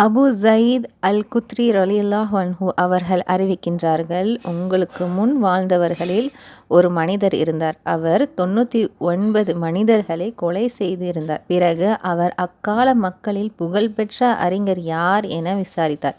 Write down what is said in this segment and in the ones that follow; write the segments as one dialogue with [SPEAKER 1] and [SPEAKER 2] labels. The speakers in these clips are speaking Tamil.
[SPEAKER 1] அபு ஜயீத் அல் குத்ரி ரலியல்லாஹு அவர்கள் அறிவிக்கின்றார்கள் உங்களுக்கு முன் வாழ்ந்தவர்களில் ஒரு மனிதர் இருந்தார். அவர் தொண்ணூற்றி ஒன்பது மனிதர்களை கொலை செய்திருந்தார். பிறகு அவர் அக்கால மக்களில் புகழ்பெற்ற அறிஞர் யார் என விசாரித்தார்.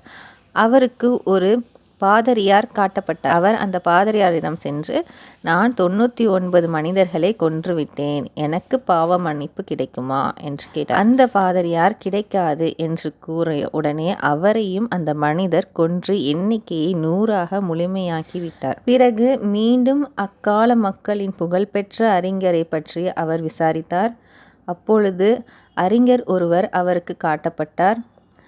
[SPEAKER 1] அவருக்கு ஒரு பாதரியார் காட்டப்பட்ட அவர் அந்த பாதரியாரிடம் சென்று நான் தொண்ணூற்றி ஒன்பது மனிதர்களை கொன்றுவிட்டேன் எனக்கு பாவ மன்னிப்பு கிடைக்குமா? என்று கேட்டார். அந்த பாதரியார் கிடைக்காது என்று கூறிய உடனே அவரையும் அந்த மனிதர் கொன்று எண்ணிக்கையை நூறாக முழுமையாக்கி விட்டார். பிறகு மீண்டும் அக்கால மக்களின் புகழ்பெற்ற அறிஞரை பற்றி அவர் விசாரித்தார். அப்பொழுது அறிஞர் ஒருவர் அவருக்கு காட்டப்பட்டார்.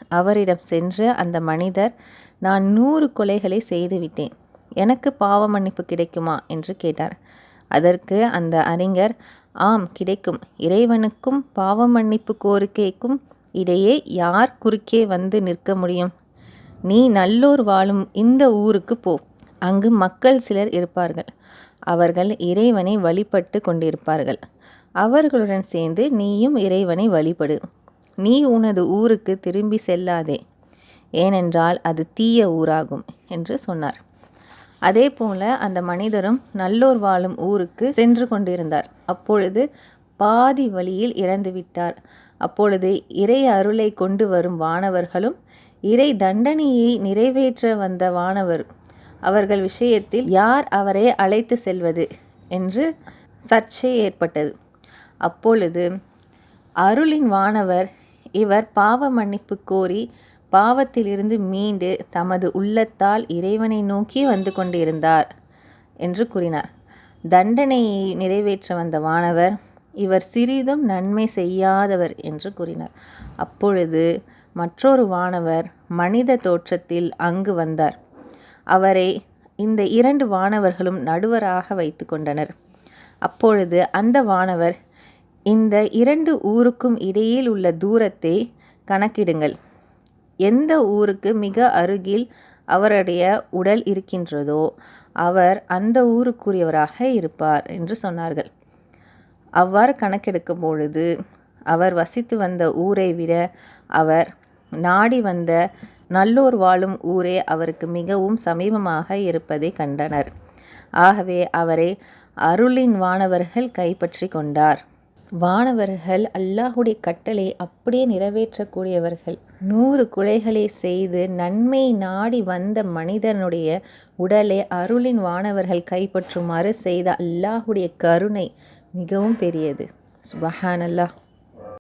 [SPEAKER 1] அவரிடம் சென்று அந்த மனிதர் நான் நூறு கொலைகளை செய்துவிட்டேன். எனக்கு பாவ மன்னிப்பு கிடைக்குமா என்று கேட்டார். அதற்கு அந்த அறிஞர் ஆம் கிடைக்கும். இறைவனுக்கும் பாவ மன்னிப்பு கோரிக்கைக்கும் இடையே யார் குறுக்கே வந்து நிற்க முடியும்? நீ நல்லோர் வாழும் இந்த ஊருக்கு போ. அங்கு மக்கள் சிலர் இருப்பார்கள். அவர்கள் இறைவனை வழிபட்டு கொண்டிருப்பார்கள். அவர்களுடன் சேர்ந்து நீயும் இறைவனை வழிபடு. நீ உனது ஊருக்கு திரும்பி செல்லாதே. ஏனென்றால் அது தீய ஊராகும் என்று சொன்னார். அதே போல அந்த மனிதரும் நல்லோர் வாழும் ஊருக்கு சென்று கொண்டிருந்தார். அப்பொழுது பாதி வழியில் இறந்துவிட்டார் அப்பொழுது இறை அருளை கொண்டு வரும் வானவர்களும் இறை தண்டனையை நிறைவேற்ற வந்த வானவர் அவர்கள் விஷயத்தில் யார் அவரை அழைத்து செல்வது என்று சர்ச்சை ஏற்பட்டது. அப்பொழுது அருளின் வானவர் இவர் பாவ மன்னிப்பு கோரி பாவத்திலிருந்து மீண்டு தமது உள்ளத்தால் இறைவனை நோக்கி வந்து கொண்டிருந்தார் என்று கூறினார். தண்டனையை நிறைவேற்ற வந்த வானவர் இவர் சிறிதும் நன்மை செய்யாதவர் என்று கூறினார். அப்பொழுது மற்றொரு வானவர் மனித தோற்றத்தில் அங்கு வந்தார். அவரை இந்த இரண்டு வானவர்களும் நடுவராக வைத்து கொண்டனர். அப்பொழுது அந்த வானவர் இந்த இரண்டு ஊருக்கும் இடையில் உள்ள தூரத்தை கணக்கிடுங்கள். எந்த ஊருக்கு மிக அருகில் அவருடைய உடல் இருக்கின்றதோ அவர் அந்த ஊருக்குரியவராக இருப்பார் என்று சொன்னார்கள். அவ்வாறு கணக்கெடுக்கும் பொழுது அவர் வசித்து வந்த ஊரை விட அவர் நாடி வந்த நல்லோர் வாழும் ஊரே அவருக்கு மிகவும் சமீபமாக இருப்பதை கண்டனர். ஆகவே அவரை அருளின் வானவர்கள் கைப்பற்றி கொண்டார். வானவர்கள் அல்லாஹுடைய கட்டளை அப்படியே நிறைவேற்றக்கூடியவர்கள். நூறு குலைகளை செய்து நன்மை நாடி வந்த மனிதனுடைய உடலை அருளின் வானவர்கள் கைப்பற்றுமாறு செய்த அல்லாஹுடைய கருணை மிகவும் பெரியது. சுபஹான் அல்லாஹ்